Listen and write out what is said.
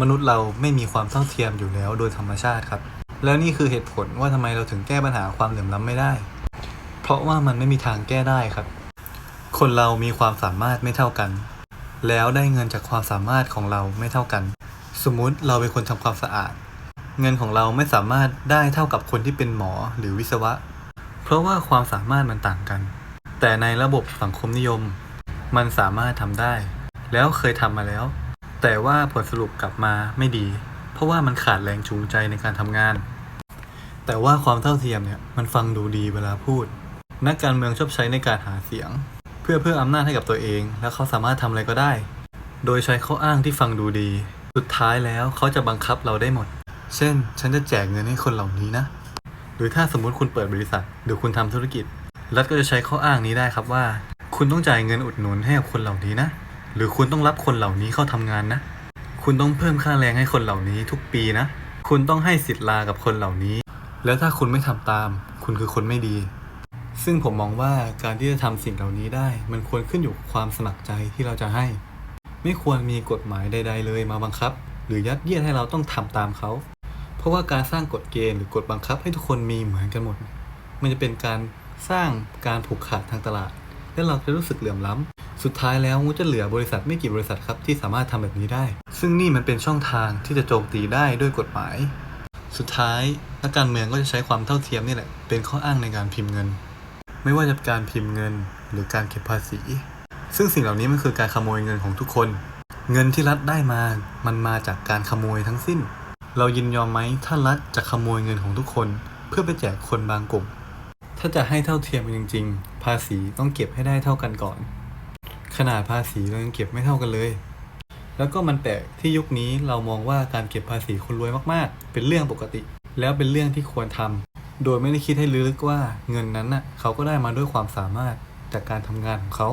มนุษย์เราไม่มีความเท่าเทียมอยู่แล้วโดยธรรมชาติครับ แล้วนี่คือเหตุผลว่าทำไมเราถึงแก้ปัญหาความเหลื่อมล้ำไม่ได้ เพราะว่ามันไม่มีทางแก้ได้ครับ คนเรามีความสามารถไม่เท่ากัน แล้วได้เงินจากความสามารถของเราไม่เท่ากัน สมมุติเราเป็นคนทำความสะอาด เงินของเราไม่สามารถได้เท่ากับคนที่เป็นหมอหรือวิศวะ เพราะว่าความสามารถมันต่างกัน แต่ในระบบสังคมนิยม มันสามารถทำได้ แล้วเคยทำมาแล้ว แต่ว่าผลสรุปกลับมาไม่ดี เพราะว่ามันขาดแรงจูงใจในการทำงาน แต่ว่าความเท่าเทียมเนี่ยมันฟังดูดีเวลาพูด นักการเมืองชอบใช้ในการหาเสียง เพื่อเพื่ออำนาจให้กับตัวเอง แล้วเขาสามารถทำอะไรก็ได้ โดยใช้ข้ออ้างที่ฟังดูดี สุดท้ายแล้วเขาจะบังคับเราได้หมด เช่น ฉันจะแจกเงินให้คนเหล่านี้นะ หรือถ้าสมมุติคุณเปิดบริษัท หรือคุณทำธุรกิจ รัฐก็จะใช้ข้ออ้างนี้ได้ครับว่า คุณต้องจ่ายเงินอุดหนุนให้กับคนเหล่านี้นะ หรือคุณต้องรับคนเหล่านี้เข้าทำงานนะ คุณต้องเพิ่มค่าแรงให้คนเหล่านี้ทุกปีนะ คุณต้องให้สิทธิ์ลากับคนเหล่านี้ แล้วถ้าคุณไม่ทำตาม คุณคือคนไม่ดี ซึ่งผมมองว่าการที่จะทำสิ่งเหล่านี้ได้ มันควรขึ้นอยู่กับความสมัครใจที่เราจะให้ ไม่ควรมีกฎหมายใด ๆ เลยมาบังคับ หรือยัดเยียดให้เราต้องทำตามเขา เพราะว่าการสร้างกฎเกณฑ์หรือกฎบังคับให้ทุกคนมีเหมือนกันหมด มันจะเป็นการสร้างการผูกขาดทางตลาด และเราจะรู้สึกเหลื่อมล้ำ สุดท้ายแล้วมันจะเหลือบริษัทไม่กี่บริษัทครับที่สามารถทำแบบนี้ได้ ซึ่งนี่มันเป็นช่องทางที่จะโจมตีได้ด้วยกฎหมาย สุดท้ายนักการเมืองก็จะใช้ความเท่าเทียมนี่แหละเป็นข้ออ้างในการพิมพ์เงิน ไม่ว่าจะการพิมพ์เงินหรือการเก็บภาษี ซึ่งสิ่งเหล่านี้มันคือการขโมยเงินของทุกคน เงินที่รัฐได้มา มันมาจากการขโมยทั้งสิ้น เรายินยอมไหมถ้ารัฐจะขโมยเงินของทุกคน เพื่อไปแจกคนบางกลุ่ม ถ้าจะให้เท่าเทียมกันจริง ๆ ภาษีต้องเก็บให้ได้เท่ากันก่อน ขนาดภาษีเรายังเก็บไม่เท่ากันเลย แล้วก็มันแปลกที่ยุคนี้เรามองว่าการเก็บภาษีคนรวยมากๆ เป็นเรื่องปกติ แล้วเป็นเรื่องที่ควรทำโดยไม่ได้คิดให้ลึกว่าเงินนั้นน่ะเขาก็ได้มาด้วยความสามารถจากการทำงานของเขา